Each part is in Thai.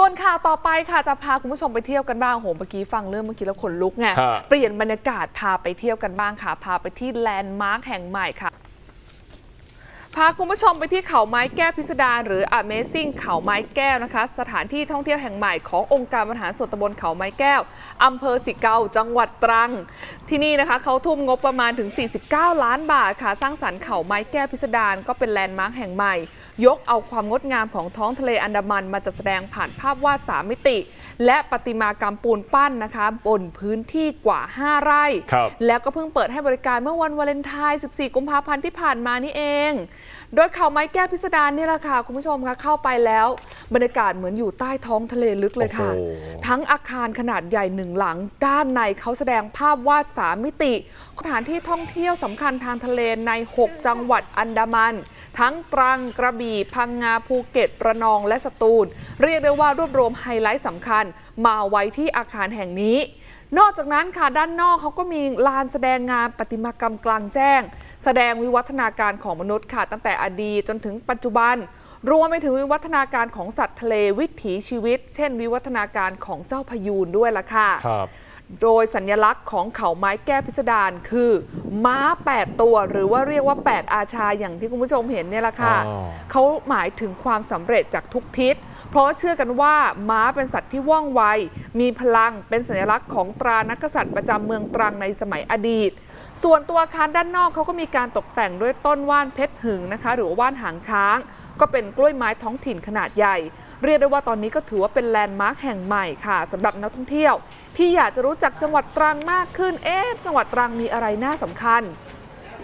ส่วนข่าวต่อไปค่ะจะพาคุณผู้ชมไปเที่ยวกันบ้างโหเมื่อกี้ฟังเรื่องเมื่อกี้แล้วขนลุกไงครับเปลี่ยนบรรยากาศพาไปเที่ยวกันบ้างค่ะ พาไปที่แลนด์มาร์คแห่งใหม่ค่ะ พาคุณผู้ชมไปที่เขาไม้แก้วพิสดารหรือ Amazing เขาไม้แก้วนะคะ สถานที่ท่องเที่ยวแห่งใหม่ขององค์การบริหารส่วนตำบลเขาไม้แก้วอำเภอสิเกาจังหวัดตรัง ที่นี่นะคะเขาทุ่มงบประมาณถึง 49 ล้านบาทค่ะ สร้างสรรค์เขาไม้แก้วพิสดารก็เป็นแลนด์มาร์คแห่งใหม่ ยกเอาความงดงามของท้องทะเลอันดามันมาจัดแสดงผ่านภาพวาดสามมิติ และประติมากรรมปูนปั้นนะคะ บนพื้นที่กว่า 5 ไร่ครับแล้วก็เพิ่งเปิดให้บริการเมื่อวันวาเลนไทน์ 14 กุมภาพันธ์ที่ผ่านมานี่เองโดยเขาไม้แก้วพิสดารนี่แหละค่ะ คุณผู้ชมคะเข้าไปแล้ว บรรยากาศเหมือนอยู่ใต้ท้องทะเลลึกเลยค่ะ โอ้โห ทั้งอาคารขนาดใหญ่หนึ่งหลัง ด้านในเขาแสดงภาพวาดสามมิติ สถานที่ท่องเที่ยวสำคัญทางทะเลใน 6 จังหวัดอันดามัน ทั้งตรังกระบี่ พังงาภูเก็ตระนองและสตูล เรียกได้ว่ารวบรวมไฮไลท์สำคัญ มาไว้ที่อาคารแห่งนี้ นอกจากนั้นค่ะด้านนอกเขาก็มีลานแสดงงานประติมากรรมกลางแจ้ง แสดงวิวัฒนาการของมนุษย์ค่ะ ตั้งแต่อดีตจนถึงปัจจุบัน รวมไปถึงวิวัฒนาการของสัตว์ทะเลวิถีชีวิต เช่น วิวัฒนาการของเจ้าพยูนด้วยล่ะค่ะครับ โดยสัญลักษณ์ของเขาไม้แก้วพิสดารคือ ม้า 8 ตัว หรือว่าเรียกว่า 8 อาชาอย่างที่คุณผู้ชมเห็นเนี่ยแหละค่ะอ๋อเขาหมายถึงความสำเร็จจากทุกทิศ เพราะว่าเชื่อกันว่าม้าเป็นสัตว์ที่ว่องไว มีพลังเป็นสัญลักษณ์ของตรานักกษัตริย์ประจำเมืองตรังในสมัยอดีต ส่วนตัวอาคารด้านนอกเขาก็มีการตกแต่งด้วยต้นว่านเพชรหึงนะคะ หรือว่าว่านหางช้าง ก็เป็นกล้วยไม้ท้องถิ่นขนาดใหญ่ เรียกได้ว่าตอนนี้ก็ถือว่าเป็นแลนด์มาร์คแห่งใหม่ค่ะสำหรับนักท่องเที่ยว ที่อยากจะรู้จักจังหวัดตรังมากขึ้นเอ๊ะจังหวัดตรังมีอะไรน่าสำคัญ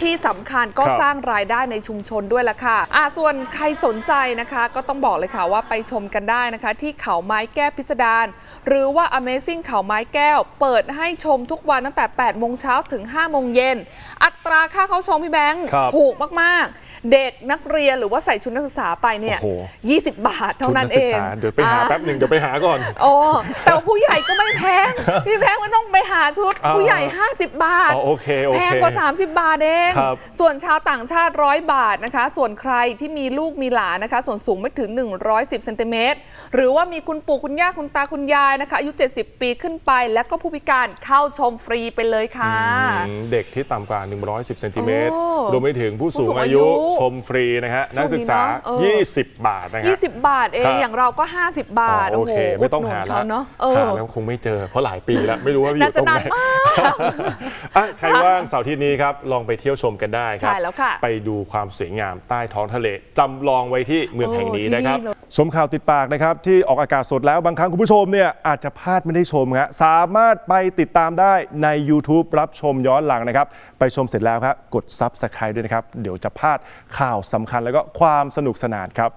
ที่สำคัญก็ครับสร้างรายได้ในชุมชนด้วยละค่ะอะส่วนใครสนใจนะคะ ก็ต้องบอกเลยค่ะว่าไปชมกันได้นะคะ ที่เขาไม้แก้วพิสดารหรือว่า Amazing เขาไม้แก้ว เปิดให้ชมทุกวันตั้งแต่8โมงเช้าถึง5โมงเย็นอัตราค่าเข้าชมพี่แบงค์ครับถูกมาก ๆ เด็กนักเรียนหรือว่าใส่ชุดนักศึกษาไปเนี่ยโอ้โห20 บาทเท่าชุดนั้นันศึเอกงษาเดี๋ยวไปหาอะแป๊บหนึ่งเดี๋ยวไปหาก่อนโอ้แต่ว่าผู้ใหญ่ก็ไม่แพงพี่แพงไม่ต้องไปหาชุดอ่าผู้ใหญ่ 50 บาทอ๋อโอเคโอเคแพงกว่า 30 บาทเองครับส่วนชาวต่างชาติร้อยบาทนะคะ ส่วนใครที่มีลูกมีหลานนะคะ ส่วนสูงไม่ถึง 110เซนติเมตรหรือว่ามีคุณปู่คุณย่าคุณตาคุณยายนะคะอายุ 70 ปีขึ้นไป แล้วก็ผู้พิการเข้าชมฟรีไปเลยค่ะอืมเด็กที่ต่ำกว่า 110เซนติเมตรโอ้รวมไปถึงผู้สูงผู้สูงอาอายุยุชมฟรีนะฮะช่วงนี้นักศึกษาเนอะเออ20 บาทนะฮะ20 บาทเอครังบอย่างเราก็ 50 บาทอ๋อโอเค ไม่ต้องหาดนุนแล้วเขาเนาะเออหาแล้วคงไม่เจอเพราะหลายปีแล้ว ไม่รู้ว่าอยู่น่าตจะรงไหนนานมาก อะใครว่างเสาร์อาที่นี้ครับ ลองไปเที่ยวชมกันได้ครับ ใช่แล้วค่ะ ไปดูความสวยงามใต้ท้องทะเลจำลองไว้ที่เมืองแห่งนี้โอ้ที่นะครับนี่เลยชมข่าวติดปากนะครับ ที่ออกอากาศสดแล้วบางครั้งคุณผู้ชมเนี่ยอาจจะพลาดไม่ได้ชมฮะสามารถไปติดตามได้ใน YouTube รับชมย้อนหลังนะครับ ไปชมเสร็จแล้วครับ กด Subscribe ด้วยนะครับ เดี๋ยวจะพลาดข่าวสำคัญแล้วก็ความสนุกสนานครับ